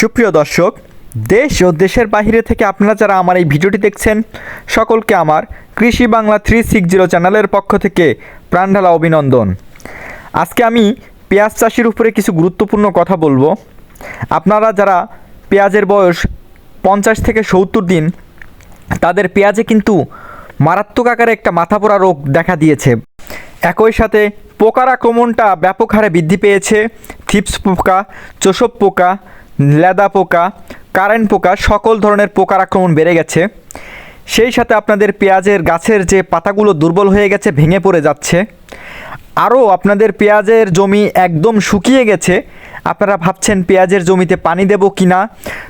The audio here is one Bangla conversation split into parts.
সুপ্রিয় দর্শক, দেশ ও দেশের বাইরে থেকে আপনারা যারা আমার এই ভিডিওটি দেখছেন, সকলকে আমার কৃষি বাংলা থ্রি সিক্স জিরো চ্যানেলের পক্ষ থেকে প্রাণঢালা অভিনন্দন। আজকে আমি পেঁয়াজ চাষির উপরে কিছু গুরুত্বপূর্ণ কথা বলব। আপনারা যারা পেঁয়াজের বয়স পঞ্চাশ থেকে সত্তর দিন, তাদের পেঁয়াজে কিন্তু মারাত্মক আকারে একটা মাথা পোড়া রোগ দেখা দিয়েছে। একই সাথে পোকার আক্রমণটা ব্যাপক হারে বৃদ্ধি পেয়েছে, থিপস পোকা চোষব পোকা লেদা পোকা, কারেন্ট পোকা, সকল ধরনের পোকার আক্রমণ বেড়ে গেছে। সেই সাথে আপনাদের পেঁয়াজের গাছের যে পাতাগুলো দুর্বল হয়ে গেছে, ভেঙে পড়ে যাচ্ছে। আরও আপনাদের পেঁয়াজের জমি একদম শুকিয়ে গেছে। আপনারা ভাবছেন পেঁয়াজের জমিতে পানি দেব কি না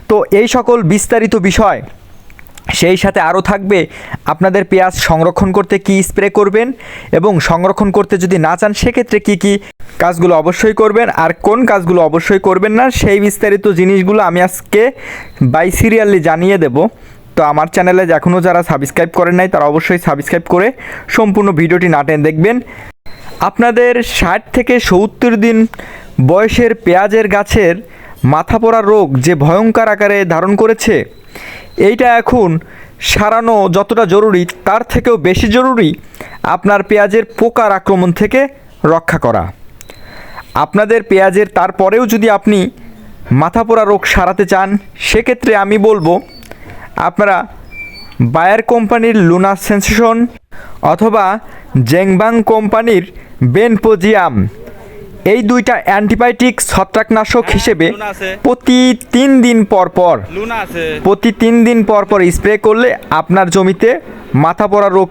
তো এই সকল বিস্তারিত বিষয় সেই সাথে আরও থাকবে, আপনাদের পেঁয়াজ সংরক্ষণ করতে কি স্প্রে করবেন এবং সংরক্ষণ করতে যদি না চান, সেক্ষেত্রে কি কি কাজগুলো অবশ্যই করবেন আর কোন কাজগুলো অবশ্যই করবেন না, সেই বিস্তারিত জিনিসগুলো আমি আজকে বাই সিরিয়ালি জানিয়ে দেব। তো আমার চ্যানেলে এখনও যারা সাবস্ক্রাইব করেন নাই, তারা অবশ্যই সাবস্ক্রাইব করে সম্পূর্ণ ভিডিওটি না টেনে দেখবেন। আপনাদের ষাট থেকে সত্তর দিন বয়সের পেঁয়াজের গাছের মাথা পোড়া রোগ যে ভয়ঙ্কর আকারে ধারণ করেছে এইটা এখন সারানো যতটা জরুরি, তার থেকেও বেশি জরুরি আপনার পেঁয়াজের পোকার আক্রমণ থেকে রক্ষা করা। আপনাদের পেঁয়াজের তারপরেও যদি আপনি মাথা পোড়া রোগ সারাতে চান, সেক্ষেত্রে আমি বলব, আপনারা বায়ার কোম্পানির লুনা সেন্সেশন অথবা জেংবাং কোম্পানির বেনপোজিয়াম এই দুইটা অ্যান্টিবায়োটিক ছত্রাকনাশক হিসেবে প্রতি তিন দিন পর পর প্রতি তিন দিন পর পর স্প্রে করলে আপনার জমিতে মাথা পড়া রোগ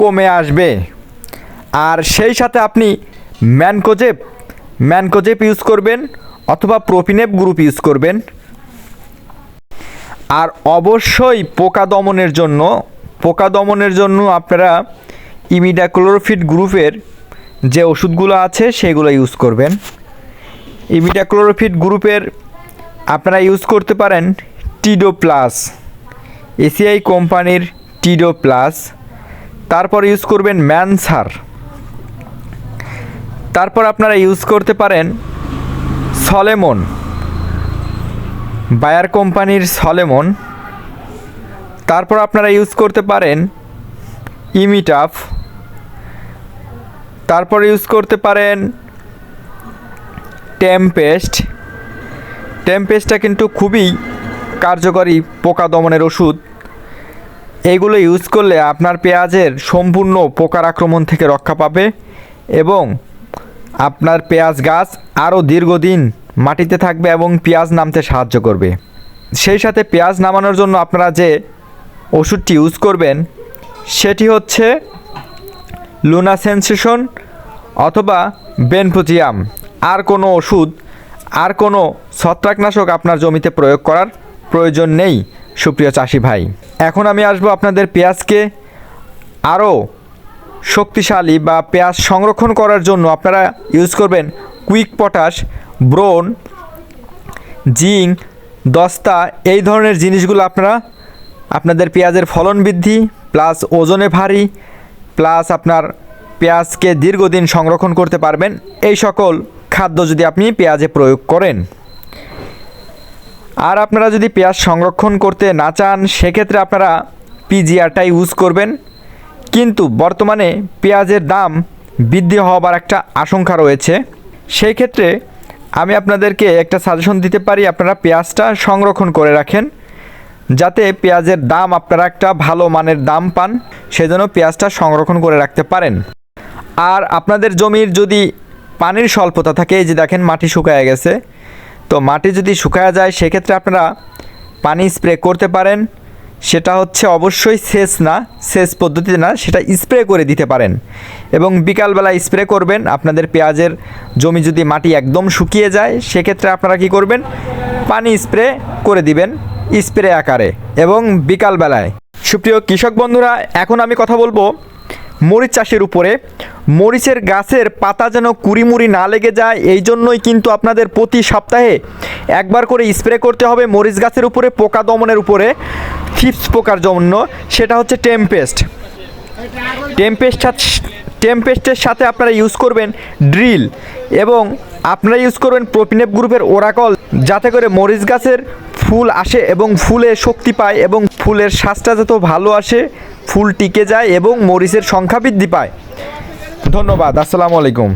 কমে আসবে। আর সেই সাথে আপনি ম্যানকোজেপ ম্যানকোজেপ ইউজ করবেন অথবা প্রোপিনেপ গ্রুপ ইউজ করবেন। আর অবশ্যই পোকা দমনের জন্য পোকা দমনের জন্য আপনারা ইমিডাক্লোরোফিট গ্রুপের যে ওষুধগুলো আছে সেগুলো ইউজ করবেন। ইমিডাক্লোরোফিট গ্রুপের আপনারা ইউজ করতে পারেন টিডো প্লাস এসিআই কোম্পানির টিডো প্লাস তারপর ইউজ করবেন ম্যানসার তারপর আপনারা ইউজ করতে পারেন সলেমন বায়ার কোম্পানির সলেমন তারপর আপনারা ইউজ করতে পারেন ইমিটাফ তারপর ইউজ করতে পারেন টেম্পেস্ট টেম্পেস্টটা কিন্তু খুবই কার্যকরী পোকা দমনের ওষুধ। এইগুলো ইউজ করলে আপনার পেঁয়াজের সম্পূর্ণ পোকার আক্রমণ থেকে রক্ষা পাবে এবং আপনার পেঁয়াজ গাছ আরও দীর্ঘদিন মাটিতে থাকবে এবং পেঁয়াজ নামতে সাহায্য করবে। সেই সাথে পেঁয়াজ নামানোর জন্য আপনারা যে ওষুধটি ইউজ করবেন, সেটি হচ্ছে লুনা সেন্সেশন অথবা বেনফুজিয়াম আর কোনো ওষুধ, আর কোনো ছত্রাকনাশক আপনার জমিতে প্রয়োগ করার প্রয়োজন নেই, সুপ্রিয় চাষি ভাই। এখন আমি আসব আপনাদের পেঁয়াজকে আরও শক্তিশালী বা পেঁয়াজ সংরক্ষণ করার জন্য আপনারা ইউজ করবেন কুইক পটাশ ব্রোন জিঙ্ক, দস্তা, এই ধরনের জিনিসগুলো আপনারা আপনাদের পেঁয়াজের ফলন বৃদ্ধি, প্লাস ওজনে ভারী, প্লাস আপনার পেঁয়াজকে দীর্ঘদিন সংরক্ষণ করতে পারবেন। এই সকল খাদ্য যদি আপনি পেঁয়াজে প্রয়োগ করেন। আর আপনারা যদি পেঁয়াজ সংরক্ষণ করতে না চান, সেক্ষেত্রে আপনারা পিজিআরটা ইউজ করবেন। কিন্তু বর্তমানে পেঁয়াজের দাম বৃদ্ধি হওয়ার একটা আশঙ্কা রয়েছে। সেই ক্ষেত্রে আমি আপনাদেরকে একটা সাজেশন দিতে পারি, আপনারা পেঁয়াজটা সংরক্ষণ করে রাখেন। যাতে পেঁয়াজের দাম আপনারা একটা ভালো মানের দাম পান, সেজন্য পেঁয়াজটা সংরক্ষণ করে রাখতে পারেন। আর আপনাদের জমির যদি পানির স্বল্পতা থাকে, এই যে দেখেন মাটি শুকায় গেছে, তো মাটি যদি শুকায় যায়, সেক্ষেত্রে আপনারা পানি স্প্রে করতে পারেন। সেটা হচ্ছে অবশ্যই সেচ না, সেচ পদ্ধতি না, সেটা স্প্রে করে দিতে পারেন। এবং বিকালবেলা স্প্রে করবেন, আপনাদের পেঁয়াজের জমি যদি মাটি একদম শুকিয়ে যায়, সেক্ষেত্রে আপনারা কি করবেন? পানি স্প্রে করে দিবেন, স্প্রে আকারে। এবং বিকালবেলায়। সুপ্রিয় কৃষক বন্ধুরা, এখন আমি কথা বলব মরিচ চাষের উপরে। মরিচের গাছের পাতা যেন কুড়িমুড়ি না লেগে যায়, এই জন্যই কিন্তু আপনাদের প্রতি সপ্তাহে একবার করে স্প্রে করতে হবে মরিচ গাছের উপরে, পোকা দমনের উপরে ফিপস পোকার জন্য। সেটা হচ্ছে টেম্পেস্ট। টেম্পেস্ট টেম্পেস্টের সাথে আপনারা ইউজ করবেন ড্রিল এবং আপনারা ইউজ করবেন প্রোপিনেপ গ্রুপের ওরাকল, যাতে করে মরিচ গাছের ফুল আসে এবং ফুলে শক্তি পায় এবং ফুলের শ্বাসটা যত ভালো আসে, ফুল টিকে যায় এবং মরিচের সংখ্যা বৃদ্ধি পায়। ধন্যবাদ, আসসালামু আলাইকুম।